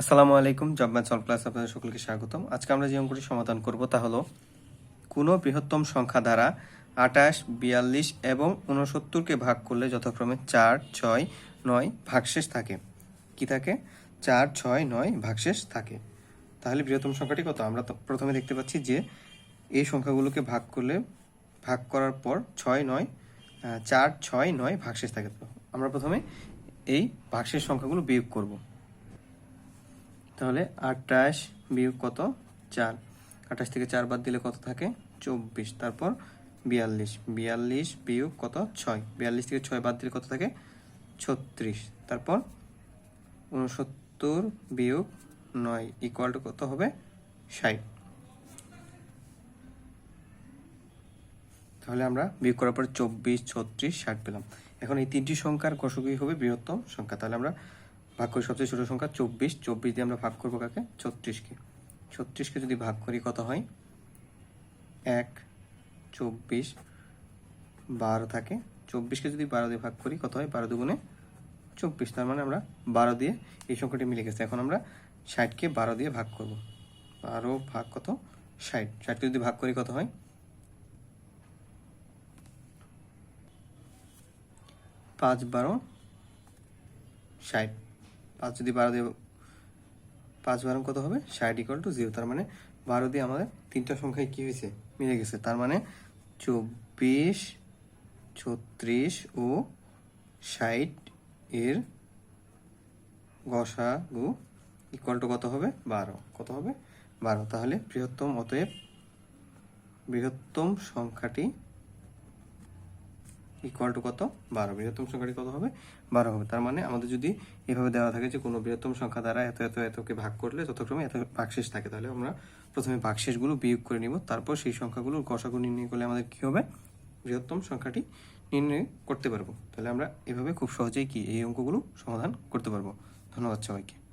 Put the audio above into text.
আসসালামু আলাইকুম job math solve class আপনাদের সকলকে স্বাগতম। আজকে আমরা যে অঙ্কটি সমাধান করব তা হলো, কোনো বৃহত্তম সংখ্যা দ্বারা আটাশ, বিয়াল্লিশ এবং উনসত্তরকে ভাগ করলে যথাক্রমে চার, ছয়, নয় ভাগশেষ থাকে। কি থাকে? চার, ছয়, নয় ভাগশেষ থাকে। তাহলে বৃহত্তম সংখ্যাটি কত? আমরা প্রথমে দেখতে পাচ্ছি যে এই সংখ্যাগুলোকে ভাগ করলে, ভাগ করার পর ছয়, নয় চার, ছয়, নয় ভাগশেষ থাকে। আমরা প্রথমে এই ভাগশেষ সংখ্যাগুলো বিয়োগ করব। তাহলে আটাশ বিয়োগ কত? চার। আঠাশ থেকে চার বাদ দিলে কত থাকে? চব্বিশ। তারপর বিয়াল্লিশ। বিয়াল্লিশ বিয়োগ কত? ছয়। বিয়াল্লিশ থেকে ছয় বাদ দিলে কত থাকে? ছত্রিশ। তারপর উনসত্তর বিয়োগ নয় ইকুয়াল টু কত হবে? ষাট। তাহলে আমরা বিয়োগ করার পর চব্বিশ, ছত্রিশ, ষাট পেলাম। এখন এই তিনটি সংখ্যার কষকই হবে বৃহত্তম সংখ্যা। তাহলে আমরা ভাগ করি সবচেয়ে ছোট সংখ্যা চব্বিশ। চব্বিশ দিয়ে আমরা ভাগ করব কাকে? ছত্রিশকে। ছত্রিশকে যদি ভাগ করি কত হয়? এক, চব্বিশ। বারো থাকে। চব্বিশকে যদি বারো দিয়ে ভাগ করি কত হয়? বারো দুগুণে চব্বিশ। তার মানে আমরা বারো দিয়ে এই সংখ্যাটি মিলে গেছে। এখন আমরা ষাটকে বারো দিয়ে ভাগ করব। বারো ভাগ কত? ষাট। ষাটকে যদি ভাগ করি কত হয়? পাঁচ, বারো, ষাট। পাঁচ যদি বারো দিয়ে পাঁচ বারো কত হবে? ষাট ইকুয়াল টু জিরো তার মানে বারো দিয়ে আমাদের তিনটা সংখ্যায় কী হয়েছে? মিলে গেছে, তার মানে চব্বিশ, ছত্রিশ ও ষাট এর গসাগু ইকুয়াল টু কত হবে? বারো। কত হবে? বারো। তাহলে বৃহত্তম, অতএব বৃহত্তম সংখ্যাটি ইকুয়াল টু কত? বারো। বৃহত্তম সংখ্যাটি কত হবে? বারো হবে। তার মানে আমাদের যদি এভাবে দেওয়া থাকে যে কোনো বৃহত্তম সংখ্যা দ্বারা এত এত, এতকে ভাগ করলে যথাক্রমে এত ভাগশেষ থাকে, তাহলে আমরা প্রথমে ভাগশেষগুলো বিয়োগ করে নিব। তারপর সেই সংখ্যাগুলোর গসাগু নির্ণয় করলে আমাদের কি হবে? বৃহত্তম সংখ্যাটি নির্ণয় করতে পারব। তাহলে আমরা এভাবে খুব সহজেই কি এই অঙ্কগুলো সমাধান করতে পারব। ধন্যবাদ সবাইকে।